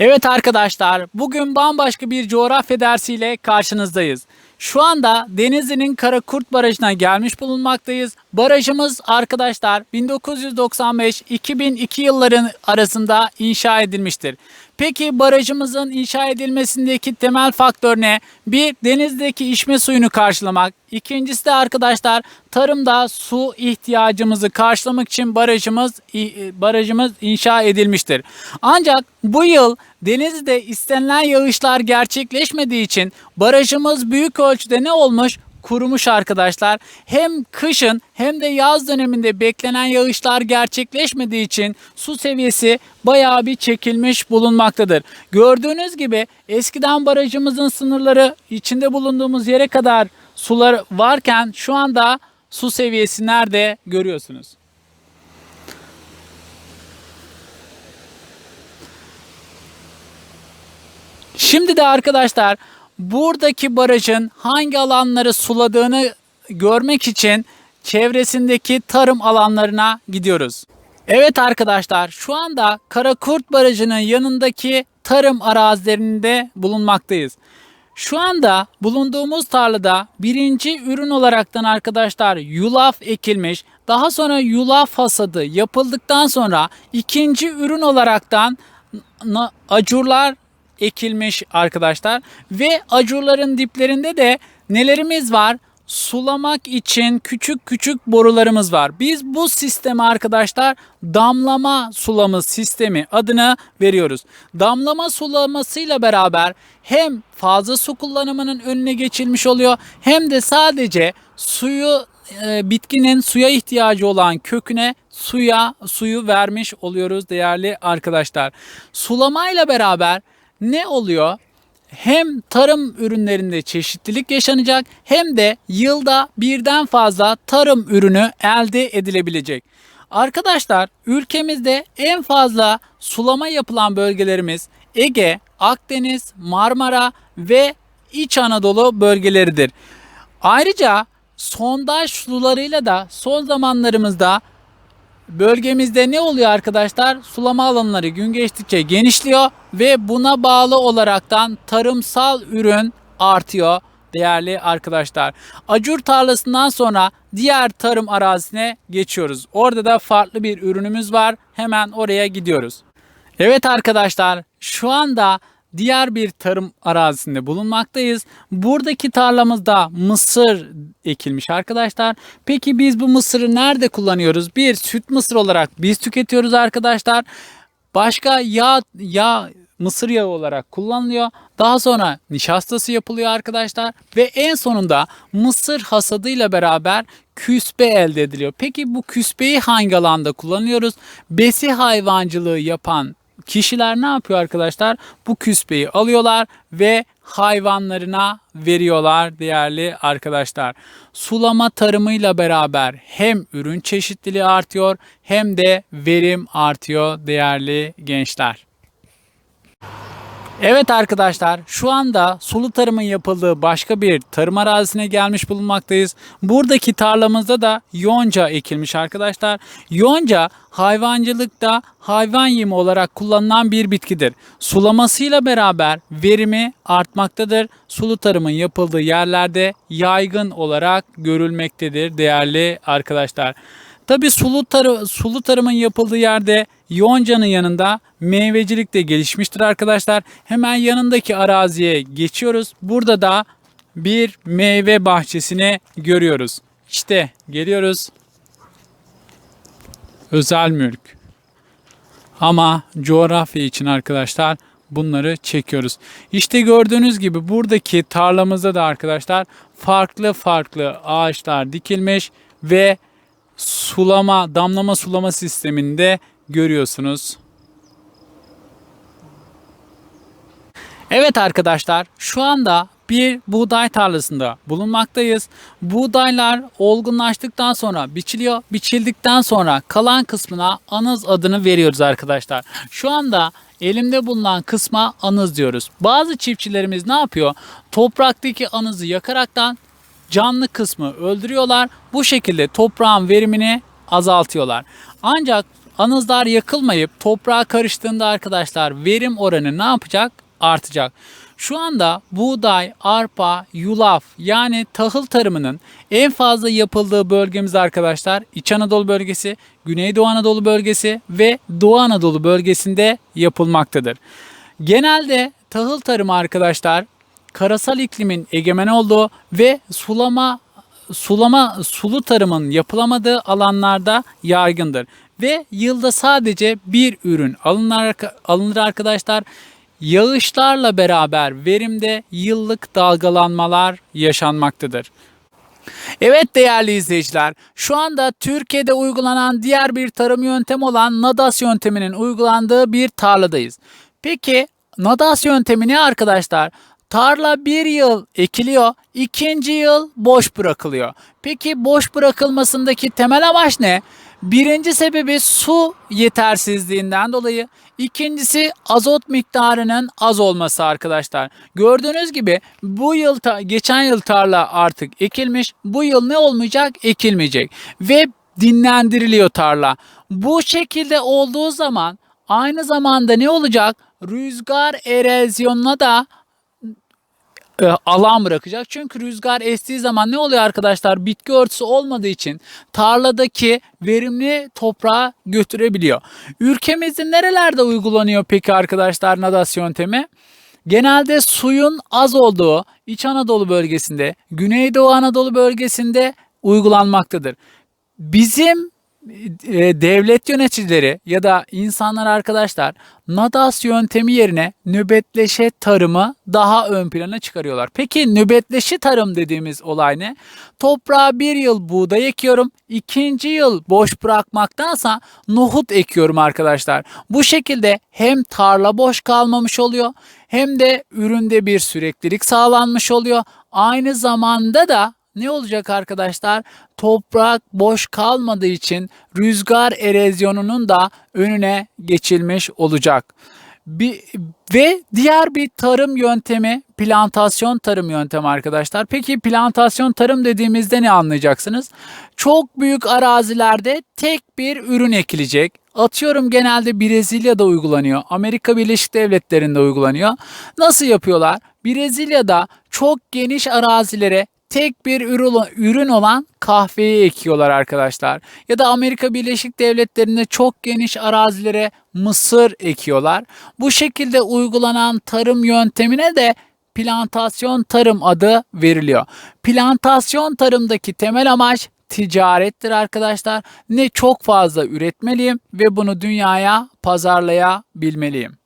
Evet arkadaşlar, bugün bambaşka bir coğrafya dersiyle karşınızdayız. Şu anda Denizli'nin Karakurt Barajı'na gelmiş bulunmaktayız. Barajımız arkadaşlar 1995-2002 yılların arasında inşa edilmiştir. Peki barajımızın inşa edilmesindeki temel faktör ne? Bir, denizdeki içme suyunu karşılamak. İkincisi de arkadaşlar tarımda su ihtiyacımızı karşılamak için barajımız barajımız inşa edilmiştir. Ancak bu yıl denizde istenilen yağışlar gerçekleşmediği için barajımız büyük ölçüde ne olmuş? kurumuş arkadaşlar. Hem kışın hem de yaz döneminde beklenen yağışlar gerçekleşmediği için su seviyesi bayağı bir çekilmiş bulunmaktadır. Gördüğünüz gibi eskiden barajımızın sınırları içinde bulunduğumuz yere kadar sular varken şu anda su seviyesi nerede görüyorsunuz. Şimdi de arkadaşlar buradaki barajın hangi alanları suladığını görmek için çevresindeki tarım alanlarına gidiyoruz. Evet arkadaşlar şu anda Karakurt Barajı'nın yanındaki tarım arazilerinde bulunmaktayız. Şu anda bulunduğumuz tarlada birinci ürün olaraktan arkadaşlar yulaf ekilmiş. Daha sonra yulaf hasadı yapıldıktan sonra ikinci ürün olaraktan acurlar ekilmiş arkadaşlar. Ve acurların diplerinde de nelerimiz var? Sulamak için küçük küçük borularımız var. Biz bu sisteme arkadaşlar damlama sulama sistemi adını veriyoruz. Damlama sulamasıyla beraber hem fazla su kullanımının önüne geçilmiş oluyor hem de sadece suyu e, bitkinin suya ihtiyacı olan köküne suya suyu vermiş oluyoruz değerli arkadaşlar. Sulamayla beraber ne oluyor? Hem tarım ürünlerinde çeşitlilik yaşanacak hem de yılda birden fazla tarım ürünü elde edilebilecek. Arkadaşlar ülkemizde en fazla sulama yapılan bölgelerimiz Ege, Akdeniz, Marmara ve İç Anadolu bölgeleridir. Ayrıca sondaj sularıyla da son zamanlarımızda bölgemizde ne oluyor arkadaşlar? Sulama alanları gün geçtikçe genişliyor ve buna bağlı olaraktan tarımsal ürün artıyor değerli arkadaşlar. Acur tarlasından sonra diğer tarım arazisine geçiyoruz. Orada da farklı bir ürünümüz var. Hemen oraya gidiyoruz. Evet arkadaşlar şu anda diğer bir tarım arazisinde bulunmaktayız. Buradaki tarlamızda mısır ekilmiş arkadaşlar. Peki biz bu mısırı nerede kullanıyoruz? Bir süt mısır olarak biz tüketiyoruz arkadaşlar. Başka yağ, yağ mısır yağı olarak kullanılıyor. Daha sonra nişastası yapılıyor arkadaşlar ve en sonunda mısır hasadıyla beraber küspe elde ediliyor. Peki bu küspeyi hangi alanda kullanıyoruz? Besi hayvancılığı yapan kişiler ne yapıyor arkadaşlar? Bu küspeyi alıyorlar ve hayvanlarına veriyorlar değerli arkadaşlar. Sulama tarımıyla beraber hem ürün çeşitliliği artıyor hem de verim artıyor değerli gençler. Evet arkadaşlar şu anda sulu tarımın yapıldığı başka bir tarım arazisine gelmiş bulunmaktayız. Buradaki tarlamızda da yonca ekilmiş arkadaşlar. Yonca hayvancılıkta hayvan yemi olarak kullanılan bir bitkidir. Sulamasıyla beraber verimi artmaktadır. Sulu tarımın yapıldığı yerlerde yaygın olarak görülmektedir değerli arkadaşlar. Tabi sulu, tarı, sulu tarımın yapıldığı yerde Yonca'nın yanında meyvecilik de gelişmiştir arkadaşlar. Hemen yanındaki araziye geçiyoruz. Burada da bir meyve bahçesini görüyoruz. İşte geliyoruz. Özel mülk. Ama coğrafya için arkadaşlar bunları çekiyoruz. İşte gördüğünüz gibi buradaki tarlamızda da arkadaşlar farklı farklı ağaçlar dikilmiş ve sulama, damlama sulama sisteminde görüyorsunuz. Evet arkadaşlar şu anda bir buğday tarlasında bulunmaktayız. Buğdaylar olgunlaştıktan sonra biçiliyor. Biçildikten sonra kalan kısmına anız adını veriyoruz arkadaşlar. Şu anda elimde bulunan kısma anız diyoruz. Bazı çiftçilerimiz ne yapıyor? Topraktaki anızı yakaraktan canlı kısmı öldürüyorlar. Bu şekilde toprağın verimini azaltıyorlar. Ancak anızlar yakılmayıp toprağa karıştığında arkadaşlar verim oranı ne yapacak? Artacak. Şu anda buğday, arpa, yulaf yani tahıl tarımının en fazla yapıldığı bölgemiz arkadaşlar İç Anadolu bölgesi, Güneydoğu Anadolu bölgesi ve Doğu Anadolu bölgesinde yapılmaktadır. Genelde tahıl tarımı arkadaşlar karasal iklimin egemen olduğu ve sulama sulama sulu tarımın yapılamadığı alanlarda yaygındır ve yılda sadece bir ürün alınır, alınır arkadaşlar. Yağışlarla beraber verimde yıllık dalgalanmalar yaşanmaktadır. Evet değerli izleyiciler, şu anda Türkiye'de uygulanan diğer bir tarım yöntemi olan Nadas yönteminin uygulandığı bir tarladayız. Peki Nadas yöntemi ne arkadaşlar? Tarla bir yıl ekiliyor, ikinci yıl boş bırakılıyor. Peki boş bırakılmasındaki temel amaç ne? Birinci sebebi su yetersizliğinden dolayı. İkincisi azot miktarının az olması arkadaşlar. Gördüğünüz gibi bu yıl geçen yıl tarla artık ekilmiş. Bu yıl ne olmayacak? Ekilmeyecek. Ve dinlendiriliyor tarla. Bu şekilde olduğu zaman aynı zamanda ne olacak? Rüzgar erozyonuna da e, alan bırakacak. Çünkü rüzgar estiği zaman ne oluyor arkadaşlar? Bitki örtüsü olmadığı için tarladaki verimli toprağa götürebiliyor. Ülkemizin nerelerde uygulanıyor peki arkadaşlar nadas yöntemi? Genelde suyun az olduğu İç Anadolu bölgesinde, Güneydoğu Anadolu bölgesinde uygulanmaktadır. Bizim devlet yöneticileri ya da insanlar arkadaşlar nadas yöntemi yerine nöbetleşe tarımı daha ön plana çıkarıyorlar. Peki nöbetleşi tarım dediğimiz olay ne? Toprağa bir yıl buğday ekiyorum, ikinci yıl boş bırakmaktansa nohut ekiyorum arkadaşlar. Bu şekilde hem tarla boş kalmamış oluyor hem de üründe bir süreklilik sağlanmış oluyor. Aynı zamanda da ne olacak arkadaşlar? Toprak boş kalmadığı için rüzgar erozyonunun da önüne geçilmiş olacak. Bir, ve diğer bir tarım yöntemi plantasyon tarım yöntemi arkadaşlar. Peki plantasyon tarım dediğimizde ne anlayacaksınız? Çok büyük arazilerde tek bir ürün ekilecek. Atıyorum genelde Brezilya'da uygulanıyor. Amerika Birleşik Devletleri'nde uygulanıyor. Nasıl yapıyorlar? Brezilya'da çok geniş arazilere tek bir ürün olan kahveyi ekiyorlar arkadaşlar. Ya da Amerika Birleşik Devletleri'nde çok geniş arazilere mısır ekiyorlar. Bu şekilde uygulanan tarım yöntemine de plantasyon tarım adı veriliyor. Plantasyon tarımdaki temel amaç ticarettir arkadaşlar. Ne çok fazla üretmeliyim ve bunu dünyaya pazarlayabilmeliyim.